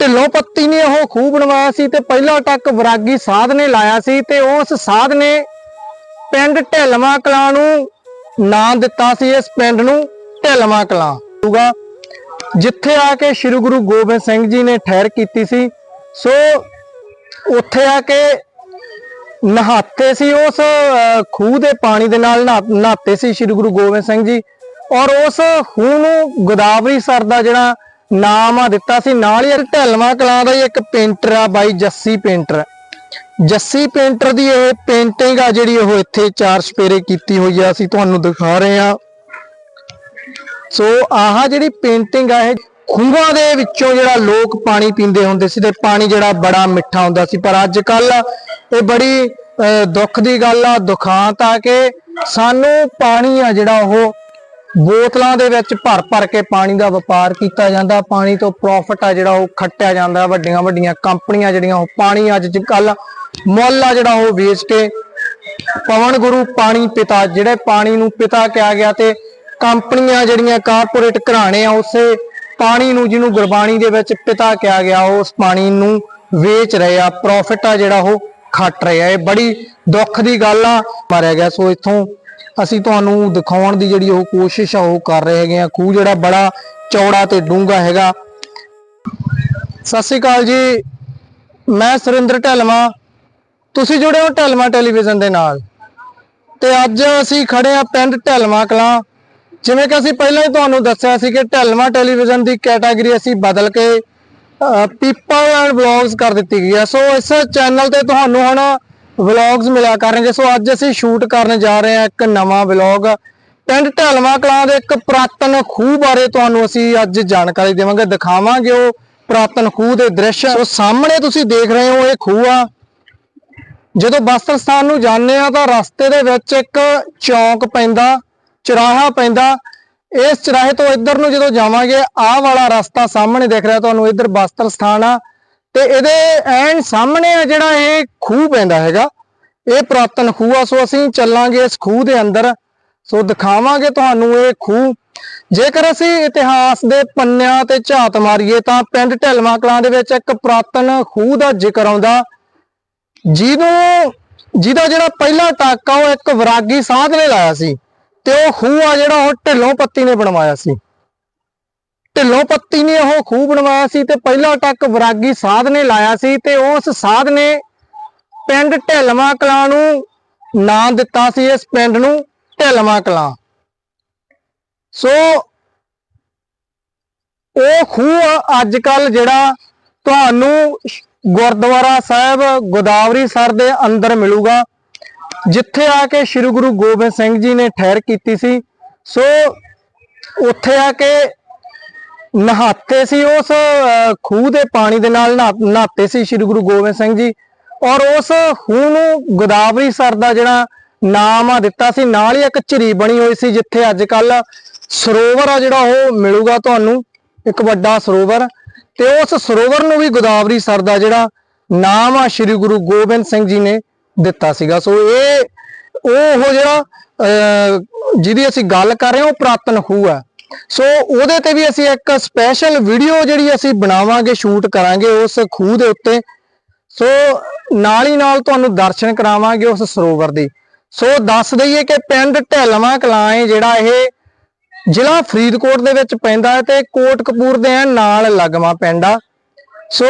ਢਿੱਲੋਂ ਪੱਤੀ ਨੇ ਉਹ ਖੂਹ ਬਣਵਾਇਆ ਸੀ ਤੇ ਪਹਿਲਾਂ ਤੱਕ ਵਿਰਾਗੀ ਸਾਧ ਨੇ ਲਾਇਆ ਸੀ ਤੇ ਉਸ ਸਾਧ ਨੇ ਪਿੰਡ ਢਿਲਵਾ ਕਲਾਂ ਨੂੰ ਨਾਂ ਦਿੱਤਾ ਸੀ, ਇਸ ਪਿੰਡ ਨੂੰ ਢਿਲਵਾ ਕਲਾਂ। ਹੋਊਗਾ। ਜਿੱਥੇ ਆ ਕੇ ਸ੍ਰੀ ਗੁਰੂ ਗੋਬਿੰਦ ਸਿੰਘ ਜੀ ਨੇ ਠਹਿਰ ਕੀਤੀ ਸੀ, ਸੋ ਉੱਥੇ ਆ ਕੇ ਨਹਾਤੇ ਸੀ, ਉਸ ਖੂਹ ਦੇ ਪਾਣੀ ਦੇ ਨਾਲ ਨਹਾ- ਨਹਾਤੇ ਸੀ ਸ੍ਰੀ ਗੁਰੂ ਗੋਬਿੰਦ ਸਿੰਘ ਜੀ ਔਰ ਉਸ ਖੂਹ ਨੂੰ ਗੋਦਾਵਰੀ ਸਰ ਦਾ ਜਿਹੜਾ ਨਾਮ ਆ ਦਿੱਤਾ ਸੀ। ਨਾਲ ਹੀ ਢਲਵਾ ਕਲਾਂ ਦਾ ਹੀ ਇੱਕ ਪੇਂਟਰ ਆ ਬਾਈ ਜੱਸੀ ਪੇਂਟਰ। ਜੱਸੀ ਪੇਂਟਰ ਦੀ ਇਹ ਪੇਂਟਿੰਗ ਆ ਜਿਹੜੀ ਉਹ ਇੱਥੇ ਚਾਰ ਸਪੇਰੇ ਕੀਤੀ ਹੋਈ ਆ। ਅਸੀਂ ਤੁਹਾਨੂੰ ਦਿਖਾ ਰਹੇ ਆ ਸੋ ਆਹ ਜਿਹੜੀ ਪੇਂਟਿੰਗ ਆ ਇਹ ਖੂਹਾਂ ਦੇ ਵਿੱਚੋਂ ਜਿਹੜਾ ਲੋਕ ਪਾਣੀ ਪੀਂਦੇ ਹੁੰਦੇ ਸੀ ਤੇ ਪਾਣੀ ਜਿਹੜਾ ਬੜਾ ਮਿੱਠਾ ਹੁੰਦਾ ਸੀ। ਪਰ ਅੱਜ ਕੱਲ ਇਹ ਬੜੀ ਅਹ, ਦੁੱਖ ਦੀ ਗੱਲ ਆ ਦੁਖਾਂਤ ਆ ਕਿ ਸਾਨੂੰ ਪਾਣੀ ਆ ਜਿਹੜਾ ਉਹ ਬੋਤਲਾਂ ਦੇ ਵਿੱਚ ਭਰ ਭਰ ਕੇ ਪਾਣੀ ਦਾ ਵਪਾਰ ਕੀਤਾ ਜਾਂਦਾ। ਪਾਣੀ ਤੋਂ ਪ੍ਰੋਫਿਟ ਆ ਜਿਹੜਾ ਉਹ ਖੱਟਿਆ ਜਾਂਦਾ। ਵੱਡੀਆਂ ਵੱਡੀਆਂ ਕੰਪਨੀਆਂ ਜਿਹੜੀਆਂ ਉਹ ਪਾਣੀ ਅੱਜ ਕੱਲ ਮੁੱਲ ਆ ਜਿਹੜਾ ਉਹ ਵੇਚ ਕੇ ਪਵਨ ਗੁਰੂ ਪਾਣੀ ਪਿਤਾ, ਜਿਹੜੇ ਪਾਣੀ ਨੂੰ ਪਿਤਾ ਕਿਹਾ ਗਿਆ ਤੇ ਕੰਪਨੀਆਂ ਜਿਹੜੀਆਂ ਕਾਰਪੋਰੇਟ ਘਰਾਣੇ ਆ, ਉਸੇ ਪਾਣੀ ਨੂੰ ਜਿਹਨੂੰ ਗੁਰਬਾਣੀ ਦੇ ਵਿੱਚ ਪਿਤਾ ਕਿਹਾ ਗਿਆ ਉਸ ਪਾਣੀ ਨੂੰ ਵੇਚ ਰਹੇ ਆ। ਪ੍ਰੋਫਿਟ ਆ ਜਿਹੜਾ ਉਹ ਖੱਟ ਰਹੇ ਆ। ਇਹ ਬੜੀ ਦੁੱਖ ਦੀ ਗੱਲ ਆ। ਮਾਰਿਆ ਗਿਆ। ਸੋ ਇੱਥੋਂ ਅਸੀਂ ਤੁਹਾਨੂੰ ਦਿਖਾਉਣ ਦੀ ਜਿਹੜੀ ਉਹ ਕੋਸ਼ਿਸ਼ ਆ, ਉਹ ਕਰ ਰਹੇ ਹੈਗੇ ਆ। ਖੂਹ ਜਿਹੜਾ ਬੜਾ ਚੌੜਾ ਤੇ ਡੂੰਘਾ ਹੈਗਾ। ਸਤਿ ਸ਼੍ਰੀ ਅਕਾਲ ਜੀ। ਮੈਂ ਸੁਰਿੰਦਰ ਢਲਵਾ। ਤੁਸੀਂ ਜੁੜੇ ਹੋ ਢਲਵਾ ਟੈਲੀਵਿਜ਼ਨ ਦੇ ਨਾਲ। ਤੇ ਅੱਜ ਅਸੀਂ ਖੜੇ ਆ ਪਿੰਡ ਢਲਵਾ ਕਲਾਂ। ਜਿਵੇਂ ਕਿ ਅਸੀਂ ਪਹਿਲਾਂ ਹੀ ਤੁਹਾਨੂੰ ਦੱਸਿਆ ਸੀ ਕਿ ਢਲਵਾ ਟੈਲੀਵਿਜ਼ਨ ਦੀ ਕੈਟਾਗਰੀ ਅਸੀਂ ਬਦਲ ਕੇ ਪੀਪਲ ਐਂਡ ਵਲੌਗਸ ਕਰ ਦਿੱਤੀ ਗਈ ਹੈ ਸੋ ਇਸ ਚੈਨਲ ਤੇ ਤੁਹਾਨੂੰ ਹੁਣ ਵਲੌਗਸ ਮਿਲਿਆ ਕਰਨਗੇ। ਸੋ ਅੱਜ ਅਸੀਂ ਸ਼ੂਟ ਕਰਨ ਜਾ ਰਹੇ ਹਾਂ ਇੱਕ ਨਵਾਂ ਵਲੌਗ। ਪਿੰਡ ਢਲਵਾ ਕਲਾਂ ਦੇ ਇੱਕ ਪੁਰਾਤਨ ਖੂਹ ਬਾਰੇ ਤੁਹਾਨੂੰ ਅਸੀਂ ਅੱਜ ਜਾਣਕਾਰੀ ਦੇਵਾਂਗੇ, ਦਿਖਾਵਾਂਗੇ ਉਹ ਪੁਰਾਤਨ ਖੂਹ ਦੇ ਦ੍ਰਿਸ਼। ਸੋ ਸਾਹਮਣੇ ਤੁਸੀਂ ਦੇਖ ਰਹੇ ਹੋ ਇਹ ਖੂਹ ਆ। ਜਦੋਂ ਬਸਤਰ ਸਥਾਨ ਨੂੰ ਜਾਂਦੇ ਆ ਤਾਂ ਰਸਤੇ ਦੇ ਵਿੱਚ ਇੱਕ ਚੌਂਕ ਪੈਂਦਾ, ਚੁਰਾਹਾ ਪੈਂਦਾ। ਇਸ ਚੁਰਾਹੇ ਤੋਂ ਇੱਧਰ ਨੂੰ ਜਦੋਂ ਜਾਵਾਂਗੇ, ਆਹ ਵਾਲਾ ਰਸਤਾ ਸਾਹਮਣੇ ਦਿਖ ਰਿਹਾ, ਤੁਹਾਨੂੰ ਇੱਧਰ ਬਸਤਰ ਸਥਾਨ ਆ। ਤੇ ਇਹਦੇ ਐਨ ਸਾਹਮਣੇ ਆ ਜਿਹੜਾ ਇਹ ਖੂਹ ਪੈਂਦਾ ਹੈਗਾ, ਇਹ ਪੁਰਾਤਨ ਖੂਹ ਆ। ਸੋ ਅਸੀਂ ਚੱਲਾਂਗੇ ਇਸ ਖੂਹ ਦੇ ਅੰਦਰ। ਸੋ ਦਿਖਾਵਾਂਗੇ ਤੁਹਾਨੂੰ ਇਹ ਖੂਹ। ਜੇਕਰ ਅਸੀਂ ਇਤਿਹਾਸ ਦੇ ਪੰਨਿਆਂ ਤੇ ਝਾਤ ਮਾਰੀਏ ਤਾਂ ਪਿੰਡ ਢਲਵਾ ਕਲਾਂ ਦੇ ਵਿੱਚ ਇੱਕ ਪੁਰਾਤਨ ਖੂਹ ਦਾ ਜ਼ਿਕਰ ਆਉਂਦਾ। ਜਿਹਨੂੰ, ਜਿਹਦਾ ਜਿਹੜਾ ਪਹਿਲਾ ਟਾਕਾ ਉਹ ਇੱਕ ਵਿਰਾਗੀ ਸਾਧ ਨੇ ਲਾਇਆ ਸੀ। ਤੇ ਉਹ ਖੂਹ ਆ ਜਿਹੜਾ ਉਹ ਢਿੱਲੋਂ ਪੱਤੀ ਨੇ ਬਣਵਾਇਆ ਸੀ। ਢਿੱਲੋਂ ਪੱਤੀ ਨੇ ਉਹ ਖੂਹ ਬਣਵਾਇਆ ਸੀ ਤੇ ਪਹਿਲਾ ਟੱਕ ਵਿਰਾਗੀ ਸਾਧ ਨੇ ਲਾਇਆ ਸੀ ਤੇ ਉਸ ਸਾਧ ਨੇ ਪਿੰਡ ਢਿਲਵਾ ਕਲਾਂ ਨੂੰ ਨਾਂ ਦਿੱਤਾ ਸੀ, ਇਸ ਪਿੰਡ ਨੂੰ ਢਿਲਵਾ ਕਲਾਂ। ਸੋ ਉਹ ਖੂਹ ਅੱਜ ਕੱਲ ਜਿਹੜਾ ਤੁਹਾਨੂੰ ਗੁਰਦੁਆਰਾ ਸਾਹਿਬ ਗੋਦਾਵਰੀ ਸਰ ਦੇ ਅੰਦਰ ਮਿਲੂਗਾ, ਜਿੱਥੇ ਆ ਕੇ ਸ੍ਰੀ ਗੁਰੂ ਗੋਬਿੰਦ ਸਿੰਘ ਜੀ ਨੇ ਠਹਿਰ ਕੀਤੀ ਸੀ। ਸੋ ਉੱਥੇ ਆ ਕੇ ਨਹਾਤੇ ਸੀ ਉਸ ਖੂਹ ਦੇ ਪਾਣੀ ਦੇ ਨਾਲ ਨਹਾ- ਨਹਾਤੇ ਸੀ ਸ੍ਰੀ ਗੁਰੂ ਗੋਬਿੰਦ ਸਿੰਘ ਜੀ ਔਰ ਉਸ ਖੂਹ ਨੂੰ ਗੋਦਾਵਰੀ ਸਰ ਦਾ ਜਿਹੜਾ ਨਾਮ ਆ ਦਿੱਤਾ ਸੀ ਨਾਲ ਹੀ ਇੱਕ ਝਰੀ ਬਣੀ ਹੋਈ ਸੀ ਜਿੱਥੇ ਅੱਜ ਕੱਲ ਸਰੋਵਰ ਆ ਜਿਹੜਾ ਉਹ ਮਿਲੂਗਾ ਤੁਹਾਨੂੰ ਇੱਕ ਵੱਡਾ ਸਰੋਵਰ ਤੇ ਉਸ ਸਰੋਵਰ ਨੂੰ ਵੀ ਗੋਦਾਵਰੀ ਸਰ ਦਾ ਜਿਹੜਾ ਨਾਮ ਆ ਸ੍ਰੀ ਗੁਰੂ ਗੋਬਿੰਦ ਸਿੰਘ ਜੀ ਨੇ ਦਿੱਤਾ ਸੀਗਾ। ਸੋ ਇਹ ਉਹ ਜਿਹੜਾ ਅਹ, ਜਿਹਦੀ ਅਸੀਂ ਗੱਲ ਕਰ ਰਹੇ ਹਾਂ ਉਹ ਪੁਰਾਤਨ ਖੂਹ ਆ। ਸੋ ਉਹਦੇ ਤੇ ਵੀ ਅਸੀਂ ਇੱਕ ਸਪੈਸ਼ਲ ਵੀਡੀਓ ਜਿਹੜੀ ਅਸੀਂ ਬਣਾਵਾਂਗੇ ਸ਼ੂਟ ਕਰਾਂਗੇ ਉਸ ਖੂਹ ਦੇ ਉੱਤੇ। ਸੋ ਨਾਲ ਹੀ ਨਾਲ ਤੁਹਾਨੂੰ ਦਰਸ਼ਨ ਕਰਾਵਾਂਗੇ ਉਸ ਸਰੋਵਰ ਦੇ। ਸੋ ਦੱਸ ਦਈਏ ਕਿ ਪਿੰਡ ਢਿਲਵਾ ਕਲਾਂ ਹੈ ਜਿਹੜਾ ਇਹ ਜ਼ਿਲ੍ਹਾ ਫਰੀਦਕੋਟ ਦੇ ਵਿੱਚ ਪੈਂਦਾ ਹੈ ਤੇ ਕੋਟਕਪੂਰ ਦੇ ਨਾਲ ਲੱਗਵਾ ਪਿੰਡ ਆ। ਸੋ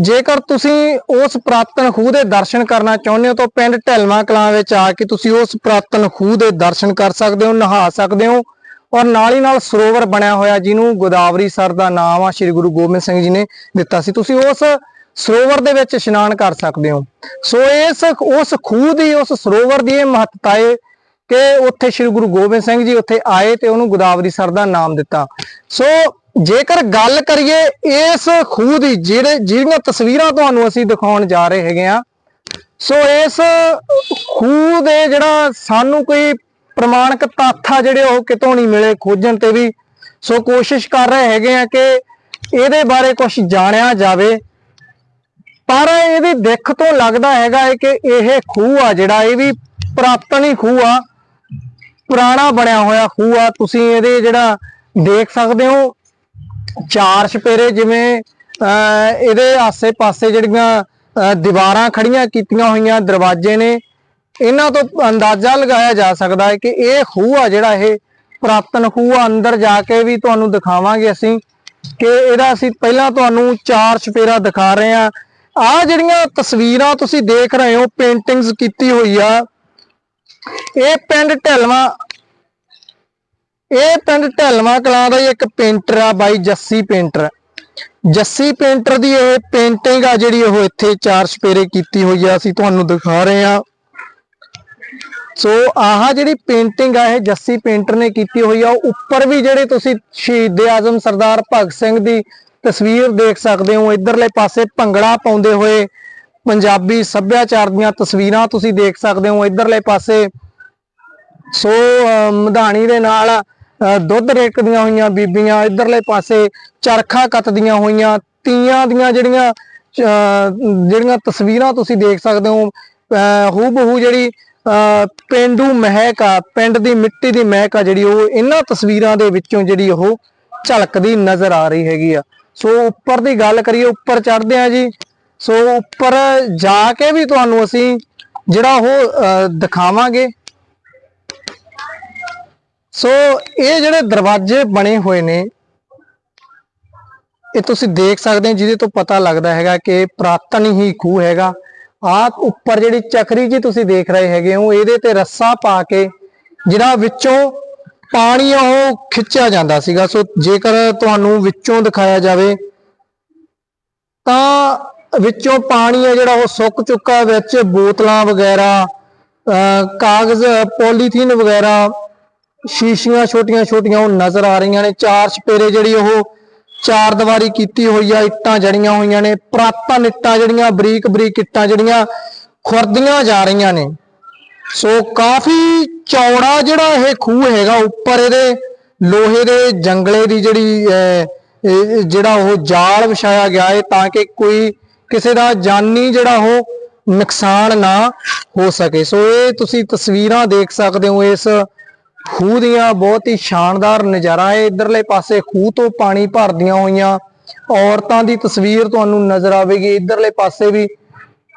ਜੇਕਰ ਤੁਸੀਂ ਉਸ ਪੁਰਾਤਨ ਖੂਹ ਦੇ ਦਰਸ਼ਨ ਕਰਨਾ ਚਾਹੁੰਦੇ ਹੋ ਤਾਂ ਪਿੰਡ ਢਿਲਵਾ ਕਲਾਂ ਵਿੱਚ ਆ ਕੇ ਤੁਸੀਂ ਉਸ ਪੁਰਾਤਨ ਖੂਹ ਦੇ ਦਰਸ਼ਨ ਕਰ ਸਕਦੇ ਹੋ, ਨਹਾ ਸਕਦੇ ਹੋ। ਔਰ ਨਾਲ ਹੀ ਨਾਲ ਸਰੋਵਰ ਬਣਿਆ ਹੋਇਆ ਜਿਹਨੂੰ ਗੋਦਾਵਰੀ ਸਰ ਦਾ ਨਾਮ ਆ, ਸ੍ਰੀ ਗੁਰੂ ਗੋਬਿੰਦ ਸਿੰਘ ਜੀ ਨੇ ਦਿੱਤਾ ਸੀ। ਤੁਸੀਂ ਉਸ ਸਰੋਵਰ ਦੇ ਵਿੱਚ ਇਸ਼ਨਾਨ ਕਰ ਸਕਦੇ ਹੋ। ਸੋ ਇਸ, ਉਸ ਖੂਹ ਦੀ, ਉਸ ਸਰੋਵਰ ਦੀ ਇਹ ਮਹੱਤਤਾ ਹੈ ਕਿ ਉੱਥੇ ਸ੍ਰੀ ਗੁਰੂ ਗੋਬਿੰਦ ਸਿੰਘ ਜੀ ਉੱਥੇ ਆਏ ਤੇ ਉਹਨੂੰ ਗੋਦਾਵਰੀ ਸਰ ਦਾ ਨਾਮ ਦਿੱਤਾ। ਸੋ ਜੇਕਰ ਗੱਲ ਕਰੀਏ ਇਸ ਖੂਹ ਦੀ, ਜਿਹੜੇ, ਜਿਹੜੀਆਂ ਤਸਵੀਰਾਂ ਤੁਹਾਨੂੰ ਅਸੀਂ ਦਿਖਾਉਣ ਜਾ ਰਹੇ ਹੈਗੇ ਆ, ਸੋ ਇਸ ਖੂਹ ਦੇ ਜਿਹੜਾ ਸਾਨੂੰ ਕੋਈ ਪ੍ਰਮਾਣਿਕ ਤੱਥ ਆ ਜਿਹੜੇ ਉਹ ਕਿਤੋਂ ਨਹੀਂ ਮਿਲੇ, ਖੋਜਣ ਤੇ ਵੀ। ਸੋ ਕੋਸ਼ਿਸ਼ ਕਰ ਰਹੇ ਹੈਗੇ ਆ ਕਿ ਇਹਦੇ ਬਾਰੇ ਕੁਝ ਜਾਣਿਆ ਜਾਵੇ। ਪਰ ਇਹਦੀ ਦਿੱਖ ਤੋਂ ਲੱਗਦਾ ਹੈਗਾ ਹੈ ਕਿ ਇਹ ਖੂਹ ਆ ਜਿਹੜਾ, ਇਹ ਵੀ ਪੁਰਾਤਨ ਹੀ ਖੂਹ ਆ। ਪੁਰਾਣਾ ਬਣਿਆ ਹੋਇਆ ਖੂਹ ਆ। ਤੁਸੀਂ ਇਹਦੇ ਜਿਹੜਾ ਦੇਖ ਸਕਦੇ ਹੋ, ਚਾਰ ਛਪੇਰੇ ਜਿਵੇਂ, ਅਹ, ਇਹਦੇ ਆਸੇ-ਪਾਸੇ ਜਿਹੜੀਆਂ, ਅਹ, ਦੀਵਾਰਾਂ ਖੜੀਆਂ ਕੀਤੀਆਂ ਹੋਈਆਂ, ਦਰਵਾਜ਼ੇ ਨੇ। ਇਹਨਾਂ ਤੋਂ ਅੰਦਾਜ਼ਾ ਲਗਾਇਆ ਜਾ ਸਕਦਾ ਹੈ ਕਿ ਇਹ ਖੂਹ ਆ ਜਿਹੜਾ ਇਹ ਪੁਰਾਤਨ ਖੂਹ ਆ, ਅੰਦਰ ਜਾ ਕੇ ਵੀ ਤੁਹਾਨੂੰ ਦਿਖਾਵਾਂਗੇ ਅਸੀਂ ਕਿ ਇਹਦਾ ਅਸੀਂ ਪਹਿਲਾਂ ਤੁਹਾਨੂੰ ਚਾਰ ਚਫੇਰਾ ਦਿਖਾ ਰਹੇ ਆ ਆ ਜਿਹੜੀਆਂ ਤਸਵੀਰਾਂ ਤੁਸੀਂ ਦੇਖ ਰਹੇ ਹੋ ਪੇਂਟਿੰਗਸ ਕੀਤੀ ਹੋਈ ਆ, ਇਹ ਪਿੰਡ ਢਲਵਾ, ਇਹ ਪਿੰਡ ਢਲਵਾ ਕਲਾਂ ਦਾ ਹੀ ਇੱਕ ਪੇਂਟਰ ਆ, ਬਾਈ ਜੱਸੀ ਪੇਂਟਰ ਜੱਸੀ ਪੇਂਟਰ ਦੀ ਇਹ ਪੇਂਟਿੰਗ ਆ ਜਿਹੜੀ ਉਹ ਇੱਥੇ ਚਾਰ ਚਪੇਰੇ ਕੀਤੀ ਹੋਈ ਆ, ਅਸੀਂ ਤੁਹਾਨੂੰ ਦਿਖਾ ਰਹੇ ਆ ਸੋ ਆਹ ਜਿਹੜੀ ਪੇਂਟਿੰਗ ਆ ਇਹ ਜੱਸੀ ਪੇਂਟਰ ਨੇ ਕੀਤੀ ਹੋਈ ਆ ਉੱਪਰ ਵੀ ਜਿਹੜੇ ਤੁਸੀਂ ਸ਼ਹੀਦ ਆਜ਼ਮ ਸਰਦਾਰ ਭਗਤ ਸਿੰਘ ਦੀ ਤਸਵੀਰ ਦੇਖ ਸਕਦੇ ਹੋ ਇਧਰਲੇ ਪਾਸੇ ਭੰਗੜਾ ਪਾਉਂਦੇ ਹੋਏ ਪੰਜਾਬੀ ਸੱਭਿਆਚਾਰ ਦੀਆਂ ਤਸਵੀਰਾਂ ਤੁਸੀਂ ਦੇਖ ਸਕਦੇ ਹੋ ਇਧਰਲੇ ਪਾਸੇ ਸੋ ਮਧਾਣੀ ਦੇ ਨਾਲ ਅਹ, ਦੁੱਧ ਰੇਕਦੀਆਂ ਹੋਈਆਂ ਬੀਬੀਆਂ ਇਧਰਲੇ ਪਾਸੇ ਚਰਖਾ ਕੱਤਦੀਆਂ ਹੋਈਆਂ ਤੀਆਂ ਦੀਆਂ ਜਿਹੜੀਆਂ ਅਹ, ਜਿਹੜੀਆਂ ਤਸਵੀਰਾਂ ਤੁਸੀਂ ਦੇਖ ਸਕਦੇ ਹੋ ਹੂ ਬਹੂ ਜਿਹੜੀ ਪਿੰਡੂ ਮਹਿਕ ਆ ਪਿੰਡ ਦੀ ਮਿੱਟੀ ਦੀ ਮਹਿਕ ਆ ਜਿਹੜੀ ਉਹ ਇਹਨਾਂ ਤਸਵੀਰਾਂ ਦੇ ਵਿੱਚੋਂ ਜਿਹੜੀ ਉਹ ਝਲਕਦੀ ਨਜ਼ਰ ਆ ਰਹੀ ਹੈਗੀ ਆ। ਸੋ ਉੱਪਰ ਦੀ ਗੱਲ ਕਰੀਏ ਉੱਪਰ ਚੜ੍ਹਦੇ ਆ ਜੀ। ਸੋ ਉੱਪਰ ਜਾ ਕੇ ਵੀ ਤੁਹਾਨੂੰ ਅਸੀਂ ਜਿਹੜਾ ਉਹ ਅਹ, ਦਿਖਾਵਾਂਗੇ। ਸੋ ਇਹ ਜਿਹੜੇ ਦਰਵਾਜ਼ੇ ਬਣੇ ਹੋਏ ਨੇ ਇਹ ਤੁਸੀਂ ਦੇਖ ਸਕਦੇ ਹੋ ਜਿਹਦੇ ਤੋਂ ਪਤਾ ਲੱਗਦਾ ਹੈਗਾ ਕਿ ਪ੍ਰਾਤਨ ਹੀ ਖੂਹ ਹੈਗਾ। ਆਹ ਉੱਪਰ ਜਿਹੜੀ ਚਕਰੀ ਜੀ ਤੁਸੀਂ ਦੇਖ ਰਹੇ ਹੈਗੇ ਹੋ, ਇਹਦੇ ਤੇ ਰੱਸਾ ਪਾ ਕੇ ਜਿਹੜਾ ਵਿੱਚੋਂ ਪਾਣੀ ਆ ਉਹ ਖਿੱਚਿਆ ਜਾਂਦਾ ਸੀਗਾ। ਸੋ ਜੇਕਰ ਤੁਹਾਨੂੰ ਵਿੱਚੋਂ ਦਿਖਾਇਆ ਜਾਵੇ, ਤਾਂ ਵਿੱਚੋਂ ਪਾਣੀ ਆ ਜਿਹੜਾ ਉਹ ਸੁੱਕ ਚੁੱਕਾ, ਵਿੱਚ ਬੋਤਲਾਂ ਵਗੈਰਾ, ਅਹ, ਕਾਗਜ਼, ਪੋਲੀਥੀਨ ਵਗੈਰਾ, ਸ਼ੀਸ਼ੀਆਂ ਛੋਟੀਆਂ ਛੋਟੀਆਂ ਉਹ ਨਜ਼ਰ ਆ ਰਹੀਆਂ ਨੇ। ਚਾਰ ਚਪੇਰੇ ਜਿਹੜੀ ਉਹ ਚਾਰ ਦੀਵਾਰੀ ਕੀਤੀ ਹੋਈ ਆ ਇੱਟਾਂ ਜੜੀਆਂ ਹੋਈਆਂ ਨੇ ਪ੍ਰਾਤਨ ਇੱਟਾਂ ਜਿਹੜੀਆਂ ਬਰੀਕ ਬਰੀਕ ਇੱਟਾਂ ਜਿਹੜੀਆਂ ਖੁਰਦੀਆਂ ਜਾ ਰਹੀਆਂ ਨੇ। ਸੋ ਕਾਫੀ ਚੌੜਾ ਜਿਹੜਾ ਇਹ ਖੂਹ ਹੈਗਾ ਉੱਪਰ ਇਹਦੇ ਲੋਹੇ ਦੇ ਜੰਗਲੇ ਦੀ ਜਿਹੜੀ ਅਹ, ਜਿਹੜਾ ਉਹ ਜਾਲ ਵਿਛਾਇਆ ਗਿਆ ਹੈ ਤਾਂ ਕਿ ਕੋਈ ਕਿਸੇ ਦਾ ਜਾਨੀ ਜਿਹੜਾ ਉਹ ਨੁਕਸਾਨ ਨਾ ਹੋ ਸਕੇ। ਸੋ ਇਹ ਤੁਸੀਂ ਤਸਵੀਰਾਂ ਦੇਖ ਸਕਦੇ ਹੋ ਇਸ ਖੂਹ ਦੀਆਂ ਬਹੁਤ ਹੀ ਸ਼ਾਨਦਾਰ ਨਜ਼ਾਰਾ ਹੈ ਇਧਰਲੇ ਪਾਸੇ ਖੂਹ ਤੋਂ ਪਾਣੀ ਭਰਦੀਆਂ ਹੋਈਆਂ। ਔਰਤਾਂ ਦੀ ਤਸਵੀਰ ਤੁਹਾਨੂੰ ਨਜ਼ਰ ਆਵੇਗੀ। ਇਧਰਲੇ ਪਾਸੇ ਵੀ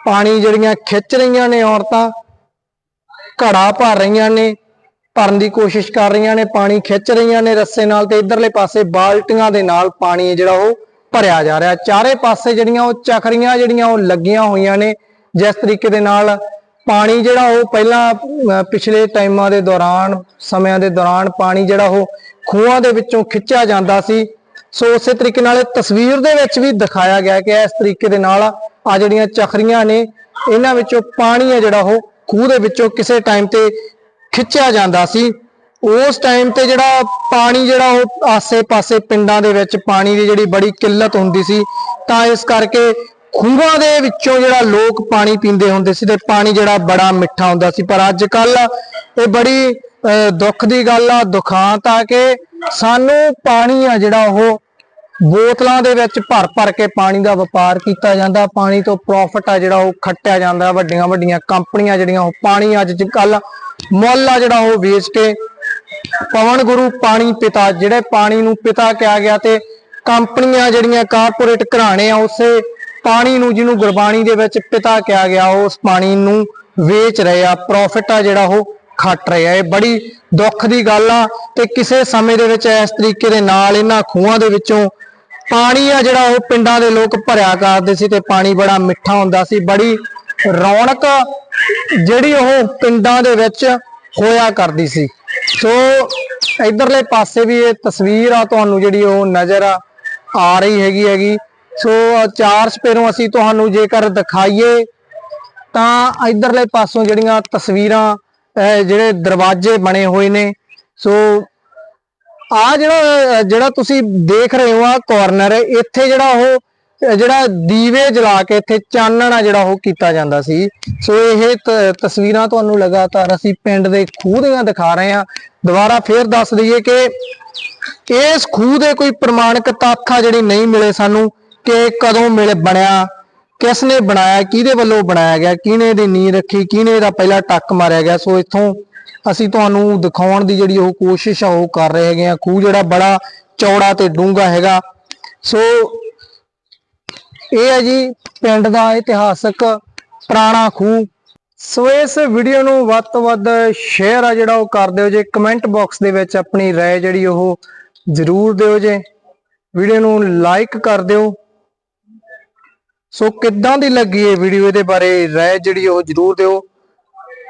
ਪਾਣੀ ਜਿਹੜੀਆਂ ਖਿੱਚ ਰਹੀਆਂ ਨੇ ਔਰਤਾਂ, ਘੜਾ ਭਰ ਰਹੀਆਂ ਨੇ, ਭਰਨ ਦੀ ਕੋਸ਼ਿਸ਼ ਕਰ ਰਹੀਆਂ ਨੇ, ਪਾਣੀ ਖਿੱਚ ਰਹੀਆਂ ਨੇ ਰੱਸੇ ਨਾਲ ਤੇ ਇਧਰਲੇ ਪਾਸੇ ਬਾਲਟੀਆਂ ਦੇ ਨਾਲ ਪਾਣੀ ਜਿਹੜਾ ਉਹ ਭਰਿਆ ਜਾ ਰਿਹਾ। ਚਾਰੇ ਪਾਸੇ ਜਿਹੜੀਆਂ ਉਹ ਚਖਰੀਆਂ ਜਿਹੜੀਆਂ ਉਹ ਲੱਗੀਆਂ ਹੋਈਆਂ ਨੇ। ਜਿਸ ਤਰੀਕੇ ਦੇ ਨਾਲ ਪਾਣੀ ਜਿਹੜਾ ਉਹ ਪਹਿਲਾਂ ਪਿਛਲੇ ਟਾਈਮਾਂ ਦੇ ਦੌਰਾਨ, ਸਮਿਆਂ ਦੇ ਦੌਰਾਨ ਪਾਣੀ ਜਿਹੜਾ ਉਹ ਖੂਹਾਂ ਦੇ ਵਿੱਚੋਂ ਖਿੱਚਿਆ ਜਾਂਦਾ ਸੀ। ਸੋ ਉਸੇ ਤਰੀਕੇ ਨਾਲ ਇਹ ਤਸਵੀਰ ਦੇ ਵਿੱਚ ਵੀ ਦਿਖਾਇਆ ਗਿਆ ਕਿ ਇਸ ਤਰੀਕੇ ਦੇ ਨਾਲ ਆ ਜਿਹੜੀਆਂ ਚਖਰੀਆਂ ਨੇ, ਇਹਨਾਂ ਵਿੱਚੋਂ ਪਾਣੀ ਹੈ ਜਿਹੜਾ ਉਹ ਖੂਹ ਦੇ ਵਿੱਚੋਂ ਕਿਸੇ ਟਾਈਮ ਤੇ ਖਿੱਚਿਆ ਜਾਂਦਾ ਸੀ। ਉਸ ਟਾਈਮ ਤੇ ਜਿਹੜਾ ਪਾਣੀ ਜਿਹੜਾ ਉਹ ਆਸੇ-ਪਾਸੇ ਪਿੰਡਾਂ ਦੇ ਵਿੱਚ ਪਾਣੀ ਦੀ ਜਿਹੜੀ ਬੜੀ ਕਿੱਲਤ ਹੁੰਦੀ ਸੀ, ਤਾਂ ਇਸ ਕਰਕੇ ਖੂਹਾਂ ਦੇ ਵਿੱਚੋਂ ਜਿਹੜਾ ਲੋਕ ਪਾਣੀ ਪੀਂਦੇ ਹੁੰਦੇ ਸੀ ਤੇ ਪਾਣੀ ਜਿਹੜਾ ਬੜਾ ਮਿੱਠਾ ਹੁੰਦਾ ਸੀ। ਪਰ ਅੱਜ ਕੱਲ ਇਹ ਬੜੀ ਅਹ, ਦੁੱਖ ਦੀ ਗੱਲ ਆ ਦੁਖਾਂਤ ਆ ਕਿ ਸਾਨੂੰ ਪਾਣੀ ਆ ਜਿਹੜਾ ਉਹ ਬੋਤਲਾਂ ਦੇ ਵਿੱਚ ਭਰ ਭਰ ਕੇ ਪਾਣੀ ਦਾ ਵਪਾਰ ਕੀਤਾ ਜਾਂਦਾ। ਪਾਣੀ ਤੋਂ ਪ੍ਰੋਫਿਟ ਆ ਜਿਹੜਾ ਉਹ ਖੱਟਿਆ ਜਾਂਦਾ। ਵੱਡੀਆਂ ਵੱਡੀਆਂ ਕੰਪਨੀਆਂ ਜਿਹੜੀਆਂ ਉਹ ਪਾਣੀ ਅੱਜ ਕੱਲ ਮੁੱਲ ਆ ਜਿਹੜਾ ਉਹ ਵੇਚ ਕੇ ਪਵਨ ਗੁਰੂ ਪਾਣੀ ਪਿਤਾ ਜਿਹੜੇ ਪਾਣੀ ਨੂੰ ਪਿਤਾ ਕਿਹਾ ਗਿਆ ਤੇ ਕੰਪਨੀਆਂ ਜਿਹੜੀਆਂ ਕਾਰਪੋਰੇਟ ਘਰਾਣੇ ਆ ਉਸੇ ਪਾਣੀ ਨੂੰ, ਜਿਹਨੂੰ ਗੁਰਬਾਣੀ ਦੇ ਵਿੱਚ ਪਿਤਾ ਕਿਹਾ ਗਿਆ ਉਸ ਪਾਣੀ ਨੂੰ ਵੇਚ ਰਹੇ ਆ ਪ੍ਰੋਫਿਟ ਆ ਜਿਹੜਾ ਉਹ ਖੱਟ ਰਹੇ ਆ। ਇਹ ਬੜੀ ਦੁੱਖ ਦੀ ਗੱਲ ਆ ਤੇ ਕਿਸੇ ਸਮੇਂ ਦੇ ਵਿੱਚ ਇਸ ਤਰੀਕੇ ਦੇ ਨਾਲ ਇਹਨਾਂ ਖੂਹਾਂ ਦੇ ਵਿੱਚੋਂ ਪਾਣੀ ਆ ਜਿਹੜਾ ਉਹ ਪਿੰਡਾਂ ਦੇ ਲੋਕ ਭਰਿਆ ਕਰਦੇ ਸੀ ਤੇ ਪਾਣੀ ਬੜਾ ਮਿੱਠਾ ਹੁੰਦਾ ਸੀ। ਬੜੀ ਰੌਣਕ ਜਿਹੜੀ ਉਹ ਪਿੰਡਾਂ ਦੇ ਵਿੱਚ ਹੋਇਆ ਕਰਦੀ ਸੀ। ਸੋ ਇਧਰਲੇ ਪਾਸੇ ਵੀ ਇਹ ਤਸਵੀਰ ਆ, ਤੁਹਾਨੂੰ ਜਿਹੜੀ ਉਹ ਨਜ਼ਰ ਆ ਆ ਰਹੀ ਹੈਗੀ ਹੈਗੀ। ਸੋ ਚਾਰ ਸਪੇਰੋਂ ਅਸੀਂ ਤੁਹਾਨੂੰ ਜੇਕਰ ਦਿਖਾਈਏ ਤਾਂ ਇਧਰਲੇ ਪਾਸੋਂ ਜਿਹੜੀਆਂ ਤਸਵੀਰਾਂ, ਅਹ ਜਿਹੜੇ ਦਰਵਾਜ਼ੇ ਬਣੇ ਹੋਏ ਨੇ। ਸੋ ਆ ਜਿਹੜਾ ਜਿਹੜਾ ਤੁਸੀਂ ਦੇਖ ਰਹੇ ਹੋ ਆ ਕਾਰਨਰ ਇੱਥੇ ਜਿਹੜਾ ਉਹ, ਜਿਹੜਾ ਦੀਵੇ ਜਲਾ ਕੇ ਇੱਥੇ ਚਾਨਣ ਆ ਜਿਹੜਾ ਉਹ ਕੀਤਾ ਜਾਂਦਾ ਸੀ। ਸੋ ਇਹ ਤਸਵੀਰਾਂ ਤੁਹਾਨੂੰ ਲਗਾਤਾਰ ਅਸੀਂ ਪਿੰਡ ਦੇ ਖੂਹ ਦੀਆਂ ਦਿਖਾ ਰਹੇ ਹਾਂ। ਦੁਬਾਰਾ ਫੇਰ ਦੱਸ ਦਈਏ ਕਿ ਇਸ ਖੂਹ ਦੇ ਕੋਈ ਪ੍ਰਮਾਣਿਕ ਤੱਥ ਆ ਜਿਹੜੀ ਨਹੀਂ ਮਿਲੇ ਸਾਨੂੰ। ਕਿ ਕਦੋਂ ਮਿਲ ਬਣਿਆ ਕਿਸ ਨੇ ਬਣਾਇਆ, ਕਿਹਦੇ ਵੱਲੋਂ ਬਣਾਇਆ ਗਿਆ, ਕਿਹਨੇ ਇਹਦੀ ਨੀਂਹ ਰੱਖੀ, ਕਿਹਨੇ ਇਹਦਾ ਪਹਿਲਾ ਟੱਕ ਮਾਰਿਆ ਗਿਆ। ਸੋ ਇੱਥੋਂ ਅਸੀਂ ਤੁਹਾਨੂੰ ਦਿਖਾਉਣ ਦੀ ਜਿਹੜੀ ਉਹ ਕੋਸ਼ਿਸ਼ ਆ, ਉਹ ਕਰ ਰਹੇ ਹੈਗੇ ਆ। ਖੂਹ ਜਿਹੜਾ ਬੜਾ ਚੌੜਾ ਤੇ ਡੂੰਘਾ ਹੈਗਾ। ਸੋ ਇਹ ਹੈ ਜੀ ਪਿੰਡ ਦਾ ਇਤਿਹਾਸਕ ਪੁਰਾਣਾ ਖੂਹ। ਸੋ ਇਸ ਵੀਡੀਓ ਨੂੰ ਵੱਧ ਤੋਂ ਵੱਧ ਸ਼ੇਅਰ ਆ ਜਿਹੜਾ ਉਹ ਕਰ ਦਿਓ ਜੇ। ਕਮੈਂਟ ਬਾਕਸ ਦੇ ਵਿੱਚ ਆਪਣੀ ਰਾਏ ਜਿਹੜੀ ਉਹ ਜ਼ਰੂਰ ਦਿਓ ਜੇ। ਵੀਡੀਓ ਨੂੰ ਲਾਈਕ ਕਰ ਦਿਓ। ਸੋ ਕਿੱਦਾਂ ਦੀ ਲੱਗੀ ਇਹ ਵੀਡੀਓ ਇਹਦੇ ਬਾਰੇ? ਰਾਏ ਜਿਹੜੀ ਉਹ ਜ਼ਰੂਰ ਦਿਓ।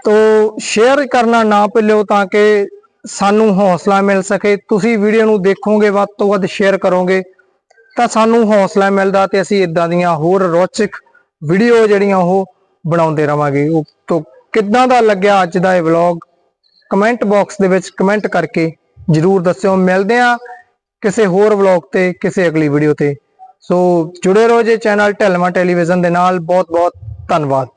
ਤੋ ਸ਼ੇਅਰ ਕਰਨਾ ਨਾ ਭੁੱਲਿਓ ਤਾਂ ਕਿ ਸਾਨੂੰ ਹੌਸਲਾ ਮਿਲ ਸਕੇ। ਤੁਸੀਂ ਵੀਡੀਓ ਨੂੰ ਦੇਖੋਗੇ, ਵੱਧ ਤੋਂ ਵੱਧ ਸ਼ੇਅਰ ਕਰੋਗੇ, ਤਾਂ ਸਾਨੂੰ ਹੌਸਲਾ ਮਿਲਦਾ ਤੇ ਅਸੀਂ ਇਦਾਂ ਦੀਆਂ ਹੋਰ ਰੌਚਕ ਵੀਡੀਓ ਜਿਹੜੀਆਂ ਉਹ ਬਣਾਉਂਦੇ ਰਵਾਂਗੇ। ਉਹ ਤੋਂ, ਕਿੱਦਾਂ ਦਾ ਲੱਗਿਆ ਅੱਜ ਦਾ ਇਹ ਵਲੌਗ ਕਮੈਂਟ ਬਾਕਸ ਦੇ ਵਿੱਚ ਕਮੈਂਟ ਕਰਕੇ ਜਰੂਰ ਦੱਸਿਓ। ਮਿਲਦੇ ਆ ਕਿਸੇ ਹੋਰ ਵਲੌਗ ਤੇ, ਕਿਸੇ ਅਗਲੀ ਵੀਡੀਓ ਤੇ। ਸੋ ਜੁੜੇ ਰਹੋ ਜੇ ਚੈਨਲ ਢਲਮਾ ਟੈਲੀਵਿਜ਼ਨ ਦੇ ਨਾਲ। ਬਹੁਤ ਬਹੁਤ ਧੰਨਵਾਦ।